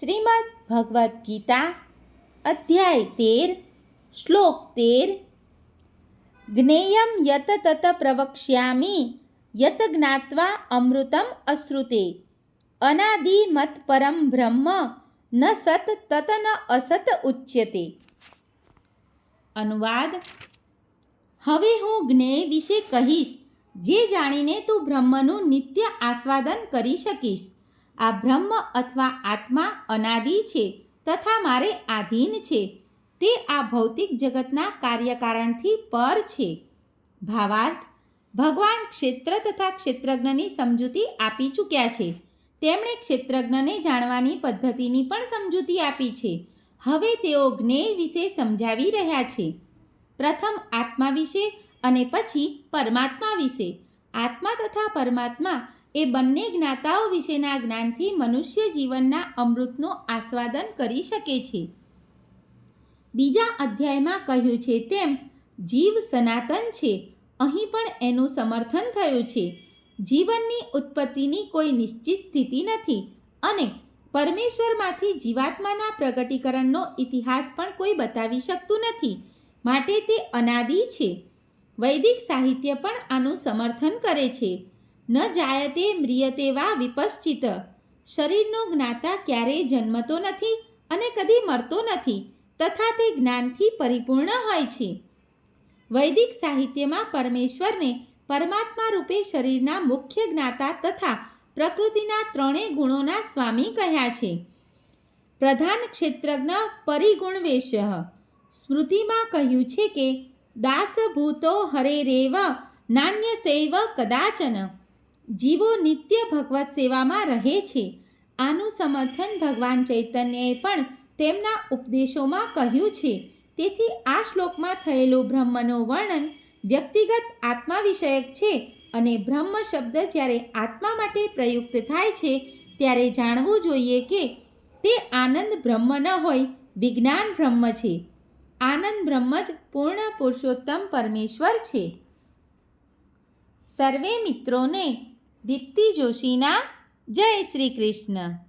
શ્રીમદ ભગવદ્ ગીતા, અધ્યાય તેર, શ્લોક તેર. જ્ઞેયમ યત તત પ્રવક્ષ્યામી, યત જ્ઞાત્વા અમૃતમ અશ્રુતે. અનાદિમત પરમ બ્રહ્મ, ન સત તત ન અસત ઉચ્યતે. અનુવાદ, હવે હું જ્ઞેય વિશે કહીશ, જે જાણીને તું બ્રહ્મનું નિત્ય આસ્વાદન કરી શકીશ. આ બ્રહ્મ અથવા આત્મા અનાદિ છે તથા મારે આધીન છે. તે આ ભૌતિક જગતના કાર્યકારણથી પર છે. ભાવાર્થ, ભગવાન ક્ષેત્ર તથા ક્ષેત્રજ્ઞની સમજૂતી આપી ચૂક્યા છે. તેમણે ક્ષેત્રજ્ઞને જાણવાની પદ્ધતિની પણ સમજૂતી આપી છે. હવે તેઓ જ્ઞેય વિશે સમજાવી રહ્યા છે. પ્રથમ આત્મા વિશે અને પછી પરમાત્મા વિશે. આત્મા તથા પરમાત્મા એ બંને જ્ઞાતાઓ વિશેના જ્ઞાનથી મનુષ્ય જીવનના અમૃતનું આસ્વાદન કરી શકે છે. બીજા અધ્યાયમાં કહ્યું છે તેમ, જીવ સનાતન છે, અહીં પણ એનું સમર્થન થયું છે. જીવનની ઉત્પત્તિની કોઈ નિશ્ચિત સ્થિતિ નથી અને પરમેશ્વરમાંથી જીવાત્માના પ્રગટીકરણનો ઇતિહાસ પણ કોઈ બતાવી શકતું નથી. માટે તે અનાદિ છે. વૈદિક સાહિત્ય પણ આનું સમર્થન કરે છે. ન જાયતે મ્રિયતે વા વિપશ્ચિત. શરીરનો જ્ઞાતા ક્યારેય જન્મતો નથી અને કદી મરતો નથી, તથા તે જ્ઞાનથી પરિપૂર્ણ હોય છે. વૈદિક સાહિત્યમાં પરમેશ્વરને પરમાત્મા રૂપે શરીરના મુખ્ય જ્ઞાતા તથા પ્રકૃતિના ત્રણેય ગુણોના સ્વામી કહ્યા છે. પ્રધાન ક્ષેત્રજ્ઞ પરિગુણવેશ સ્મૃતિમાં કહ્યું છે કે, દાસભૂતો હરેરેવ નાન્ય સૈવ કદાચન. જીવો નિત્ય ભગવત સેવામાં રહે છે. આનું સમર્થન ભગવાન ચૈતન્યએ પણ તેમના ઉપદેશોમાં કહ્યું છે. તેથી આ શ્લોકમાં થયેલું બ્રહ્મનું વર્ણન વ્યક્તિગત આત્મા વિષયક છે અને બ્રહ્મ શબ્દ જ્યારે આત્મા માટે પ્રયુક્ત થાય છે, ત્યારે જાણવું જોઈએ કે તે આનંદ બ્રહ્મ ન હોય, વિજ્ઞાન બ્રહ્મ છે. આનંદ બ્રહ્મ જ પૂર્ણ પુરુષોત્તમ પરમેશ્વર છે. સર્વે મિત્રોને દીપ્તિ જોશીના જય શ્રી કૃષ્ણ.